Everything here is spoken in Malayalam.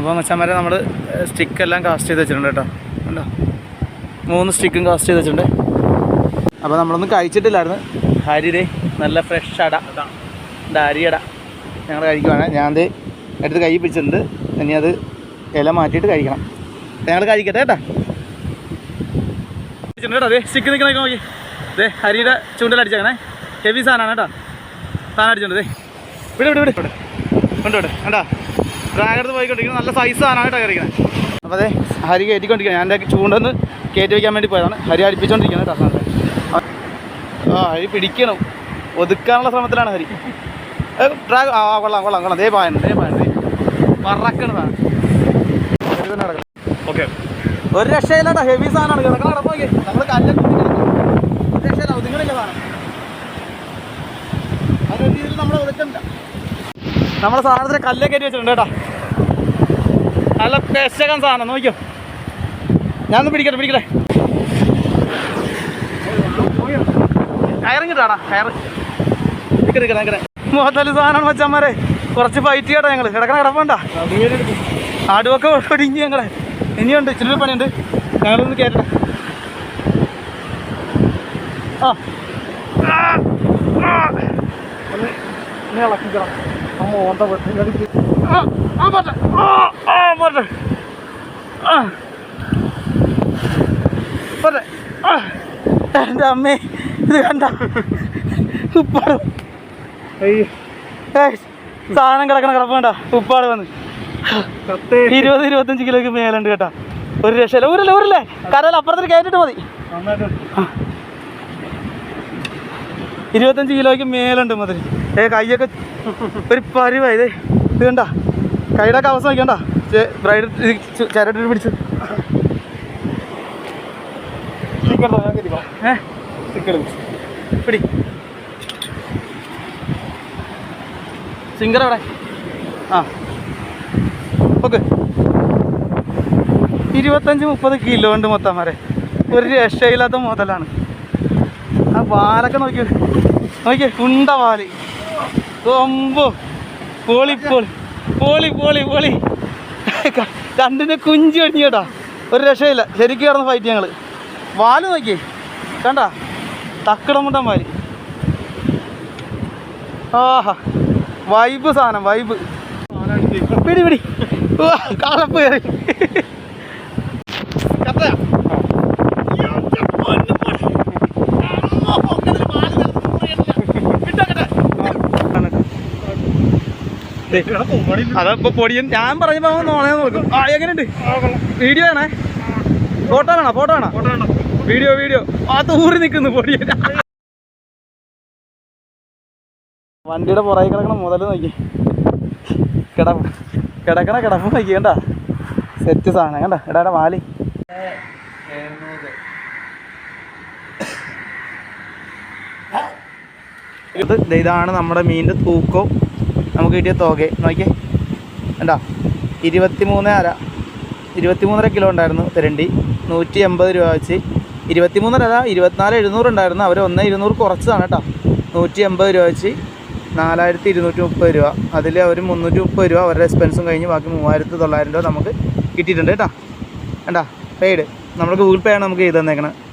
അപ്പോൾ മച്ചാന്മാരെ നമ്മൾ സ്റ്റിക്കെല്ലാം കാസ്റ്റ് ചെയ്ത് വെച്ചിട്ടുണ്ട് കേട്ടോ. കണ്ടോ? മൂന്ന് സ്റ്റിക്കും കാസ്റ്റ് ചെയ്ത് വെച്ചിട്ടുണ്ട്. അപ്പോൾ നമ്മളൊന്നും കഴിച്ചിട്ടില്ലായിരുന്നു. ഹരിയുടെ നല്ല ഫ്രഷ് അട. ഇതാ അരിയട ഞങ്ങൾ കഴിക്കുവാണ്. ഞാൻ ദേ എടുത്ത് കൈ പിടിച്ചിട്ടുണ്ട്. ഇനി അത് ഇല മാറ്റിയിട്ട് കഴിക്കണം. ഞങ്ങൾ കഴിക്കട്ടെ കേട്ടാ. കേട്ടോ. അതെ സ്റ്റിക്ക് നിൽക്കണ നോക്കി. ദേ ഹരിയുടെ ചൂണ്ടലടിച്ചേക്കണേ ഹെവി സാധനമാണ് കേട്ടോ. സാധനം അടിച്ചിട്ടുണ്ട് ദേ. വിട് വിട് വിട്. കൊണ്ട് വിട് കണ്ടാ? ഡ്രാഗടുത്ത് പോയിക്കൊണ്ടിരിക്കുന്നത് നല്ല സൈസ് സാധനമാണ് കേട്ടോ കയറിക്കുന്നത് അപ്പോൾ അതെ ഹരി കയറ്റിക്കൊണ്ടിരിക്കുന്നത് ഞാൻ എന്റെ ചൂണ്ടൊന്ന് കയറ്റി വയ്ക്കാൻ വേണ്ടി പോയതാണ്. ഹരി അടിപ്പിച്ചുകൊണ്ടിരിക്കുന്നത് കേട്ടോ സാധനം. ആ ഹരി പിടിക്കണം. ഒതുക്കാനുള്ള ശ്രമത്തിലാണ് ഹരി ഡ്രാഗ് ആ കൊള്ളാം കൊള്ളാം കൊള്ളാം. ദേ പായണം ദേ പായണം പറക്കണതാണ് ഓക്കെ ഒരു രക്ഷയില്ലാട്ടോ. ഹെവി സാധനമാണ്. കിടക്കണം കിടപ്പോയി നമ്മൾ കല്ലൊക്കെ. ഒരു രക്ഷയില്ല ഒതുങ്ങണില്ല സാധനം. ആ രീതിയിൽ നമ്മൾ ഒതുക്കണ്ട. നമ്മുടെ സാധനത്തിന് കല്ലൊക്കെ കയറ്റി വെച്ചിട്ടുണ്ട് കേട്ടോ. നല്ല പെശകൻ സാധനം നോക്കിയോ? ഞാനൊന്ന് പിടിക്കട്ടെ പിടിക്കട്ടെ. കയറിങ്ങിട്ടാടാ കയറ്. നിൽക്കണ നിൽക്കണ നിൽക്കണേ കുറച്ച് ഫൈറ്റ് ചെയ്യട്ടെ ഞങ്ങൾ കിടക്കണ കിടപ്പണ്ട? ആടുവൊക്കെ ഒടിഞ്ഞ് ഞങ്ങളെ. ഇനിയുണ്ട് ഇച്ചിരി പണിയുണ്ട്. ഞങ്ങളൊന്ന് കയറ്റണം ആ. ഇളക്കിക്കണം അമ്മ ഓന്ത വെട്ടി ആ, പോട്ടെ. ആ, പോട്ടെ. ആ. പോട്ടെ. ആ. എന്റെ അമ്മേ ഇത് കണ്ട. ഉപ്പാട്. സാധനം കിടക്കണ കിടപ്പുണ്ട ഉപ്പാട് വന്ന്. ഇരുപത് ഇരുപത്തഞ്ച് കിലോക്ക് മേലുണ്ട് കേട്ടാ. ഒരു രക്ഷയില്ല. ഊരല്ലേ ഊരല്ലേ? കരയിൽ അപ്പുറത്തേക്ക് കയറ്റിട്ട് മതി. ഇരുപത്തഞ്ച് കിലോയ്ക്ക് മേലുണ്ട് മുതൽ ഏ കൈയൊക്കെ ഒരു പരിവായി ഇതേ ഇത് കണ്ട? കൈയുടെ ഒക്കെ അവസ്ഥ നോക്കിയണ്ട ബ്രൈഡ് ചരട്ടിട്ട് പിടിച്ച്. ഏ? പിടി. സിംഗർ അവിടെ ആ. ഓക്കെ. ഇരുപത്തഞ്ച് മുപ്പത് കിലോ ഉണ്ട് മൊത്തം വരെ ഒരു രക്ഷയില്ലാത്ത മുതലാണ്. ആ പാലൊക്കെ നോക്കി നോക്കിയേ ഉണ്ട പാൽ കൊമ്പോ. പോളി പോളി. പോളി പോളി പോളി. രണ്ടിനെ കുഞ്ചി ഒഴിഞ്ഞു കേട്ടാ. ഒരു രക്ഷയില്ല. ശരിക്കും കിടന്ന് ഫൈറ്റ് ഞങ്ങൾ വാൽ നോക്കി കണ്ട? തക്കിടമുണ്ടൻ വാൽ ആഹാ. വൈബ് സാധനം വൈബ് പിടി പിടി. ഉവ്വ, കയറി അതപ്പോ പൊടിയൻ ഞാൻ പറഞ്ഞപ്പോ നോളേ നോക്കും. ആ എങ്ങനെയുണ്ട്? വീഡിയോ ആണേ? ഫോട്ടോ വേണോ ഫോട്ടോ വേണോ വീഡിയോ വീഡിയോ. ആ തൂറി നിൽക്കുന്നു പൊടിയൻ വണ്ടിയുടെ പുറകെ കിടക്കണ മുതൽ നോക്കി. കിട കിടക്കണ കിടപ്പ് നോക്കി കണ്ട? സെറ്റ് സാധനം കണ്ട? എടാ വാലി. ഇതാണ് നമ്മുടെ മീനിന്റെ തൂക്കവും നമുക്ക് കിട്ടിയ തുക. നോക്കിയേ. എന്താ ഇരുപത്തി മൂന്ന് അര. ഇരുപത്തി മൂന്നര കിലോ ഉണ്ടായിരുന്നു തിരണ്ടി. നൂറ്റി എൺപത് രൂപ വെച്ച്. ഇരുപത്തി മൂന്നര അല്ല ഇരുപത്തിനാല് എഴുന്നൂറ് ഉണ്ടായിരുന്നു. അവർ ഒന്ന് ഇരുന്നൂറ് കുറച്ചതാണ് കേട്ടോ. നൂറ്റി എൺപത് രൂപ വെച്ച് നാലായിരത്തി ഇരുന്നൂറ്റി മുപ്പത് രൂപ. അതിൽ അവർ മുന്നൂറ്റി മുപ്പത് രൂപ അവരുടെ എക്സ്പെൻസും കഴിഞ്ഞ് ബാക്കി മൂവായിരത്തി തൊള്ളായിരം രൂപ നമുക്ക് കിട്ടിയിട്ടുണ്ട് കേട്ടോ. വേണ്ട പെയ്ഡ് നമ്മൾ ഗൂഗിൾ പേ ആണ് നമുക്ക് ചെയ്ത് തന്നേക്കണത്